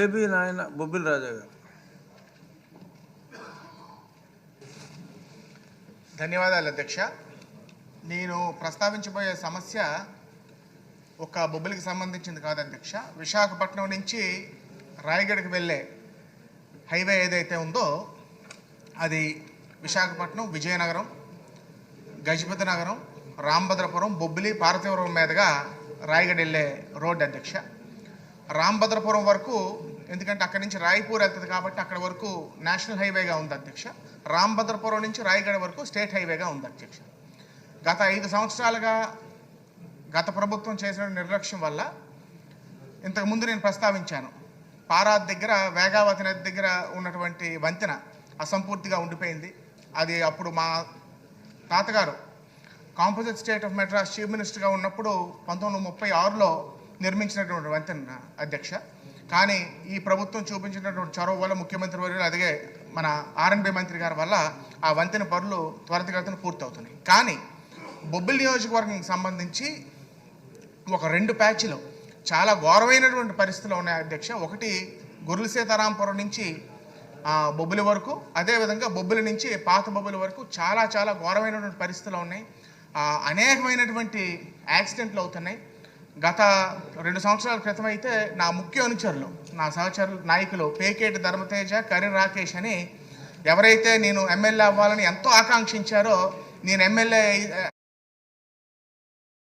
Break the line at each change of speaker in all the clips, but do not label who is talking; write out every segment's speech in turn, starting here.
ఆయన బొబ్బిలి రాజా గారు.
ధన్యవాదాలు అధ్యక్ష. నేను ప్రస్తావించబోయే సమస్య ఒక బొబ్బిలికి సంబంధించింది కాదు అధ్యక్ష. విశాఖపట్నం నుంచి రాయగఢకి వెళ్ళే హైవే ఏదైతే ఉందో అది విశాఖపట్నం విజయనగరం గజపతి నగరం రాంభద్రపురం బొబ్బిలి పార్వతీపురం మీదుగా రాయగఢ వెళ్ళే రోడ్డు అధ్యక్ష. రాంభద్రపురం వరకు ఎందుకంటే అక్కడి నుంచి రాయపూర్ వెళ్తుంది కాబట్టి అక్కడ వరకు నేషనల్ హైవేగా ఉంది అధ్యక్ష. రాంభద్రపురం నుంచి రాయగఢ వరకు స్టేట్ హైవేగా ఉంది అధ్యక్ష. గత ఐదు సంవత్సరాలుగా గత ప్రభుత్వం చేసిన నిర్లక్ష్యం వల్ల ఇంతకుముందు నేను ప్రస్తావించాను. పారాద్ దగ్గర వేగావతి నది దగ్గర ఉన్నటువంటి వంతెన అసంపూర్తిగా ఉండిపోయింది. అది అప్పుడు మా తాతగారు composite state of Madras chief మినిస్టర్గా ఉన్నప్పుడు పంతొమ్మిది వందల ముప్పై ఆరులో నిర్మించినటువంటి వంతెన అధ్యక్ష. కానీ ఈ ప్రభుత్వం చూపించినటువంటి చొరవ వల్ల ముఖ్యమంత్రి వర్యులు అలాగే మన ఆర్ఎన్బి మంత్రి గారి వల్ల ఆ వంతెన పనులు త్వరితగతిన పూర్తవుతున్నాయి. కానీ బొబ్బిలి నియోజకవర్గం సంబంధించి ఒక రెండు ప్యాచ్లు చాలా ఘోరమైనటువంటి పరిస్థితులు ఉన్నాయి అధ్యక్ష. ఒకటి గురుల సీతారాంపురం నుంచి బొబ్బిలి వరకు. అదేవిధంగా బొబ్బిలి నుంచి పాత బొబ్బిలి వరకు చాలా చాలా ఘోరమైనటువంటి పరిస్థితులు ఉన్నాయి. అనేకమైనటువంటి యాక్సిడెంట్లు అవుతున్నాయి. గత రెండు సంవత్సరాల క్రితం అయితే నా ముఖ్య అనుచరులు నా సహచరులు నాయకులు పేకేటి ధర్మతేజ కరి రాకేష్ అని ఎవరైతే నేను ఎమ్మెల్యే అవ్వాలని ఎంతో ఆకాంక్షించారో నేను ఎమ్మెల్యే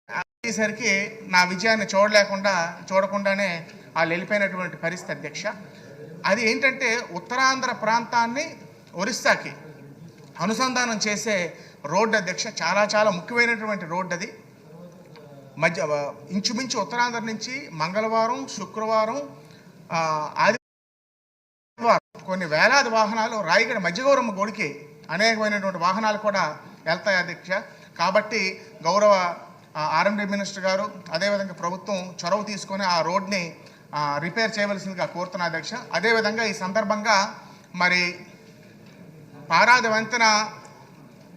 అయ్యేసరికి నా విజయాన్ని చూడలేకుండా చూడకుండానే వాళ్ళు వెళ్ళిపోయినటువంటి పరిస్థితి అధ్యక్ష. అది ఏంటంటే ఉత్తరాంధ్ర ప్రాంతాన్ని ఒరిస్సాకి అనుసంధానం చేసే రోడ్డు అధ్యక్ష చాలా చాలా ముఖ్యమైనటువంటి రోడ్డు అది. మధ్య ఇంచుమించు ఉత్తరాంధ్ర నుంచి మంగళవారం శుక్రవారం ఆదివారం కొన్ని వేలాది వాహనాలు రాయగడ మధ్యగౌరమ్మ గోడికి అనేకమైనటువంటి వాహనాలు కూడా వెళ్తాయి అధ్యక్ష. కాబట్టి గౌరవ ఆర్ఎండీ మినిస్టర్ గారు అదేవిధంగా ప్రభుత్వం చొరవ తీసుకొని ఆ రోడ్ని రిపేర్ చేయవలసిందిగా కోరుతున్నా అధ్యక్ష. అదేవిధంగా ఈ సందర్భంగా మరి పారాది వంతెన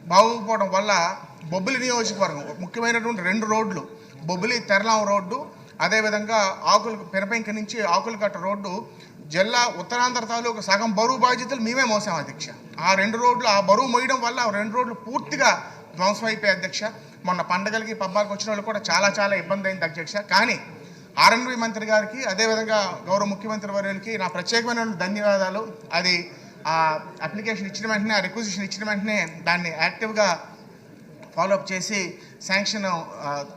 బాగుపోవడం వల్ల బొబ్బిలి నియోజకవర్గం ముఖ్యమైనటువంటి రెండు రోడ్లు బొబ్బిలి తెరలాం రోడ్డు అదేవిధంగా ఆకులు పెనపెంక నుంచి ఆకులకట్ట రోడ్డు జిల్లా ఉత్తరాంధ్ర తాలూకు సగం బరువు బాధ్యతలు మేమే మోసాం అధ్యక్ష. ఆ రెండు రోడ్లు ఆ బరువు మోయడం వల్ల ఆ రెండు రోడ్లు పూర్తిగా ధ్వంసం అయిపోయాయి అధ్యక్ష. మొన్న పండగలకి పబ్బాకి వచ్చిన వాళ్ళు కూడా చాలా చాలా ఇబ్బంది అయింది అధ్యక్ష. కానీ ఆర్ఎన్వి మంత్రి గారికి అదేవిధంగా గౌరవ ముఖ్యమంత్రి వర్యులకి నా ప్రత్యేకమైన ధన్యవాదాలు. అది ఆ అప్లికేషన్ ఇచ్చిన వెంటనే ఆ రిక్వజిషన్ ఇచ్చిన వెంటనే దాన్ని యాక్టివ్గా ఫాలోఅప్ చేసి శాంక్షన్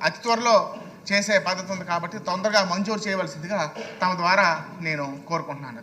అతి త్వరలో చేసే పద్ధతి ఉంది కాబట్టి తొందరగా మంజూరు చేయవలసిందిగా తమ ద్వారా నేను కోరుకుంటున్నాను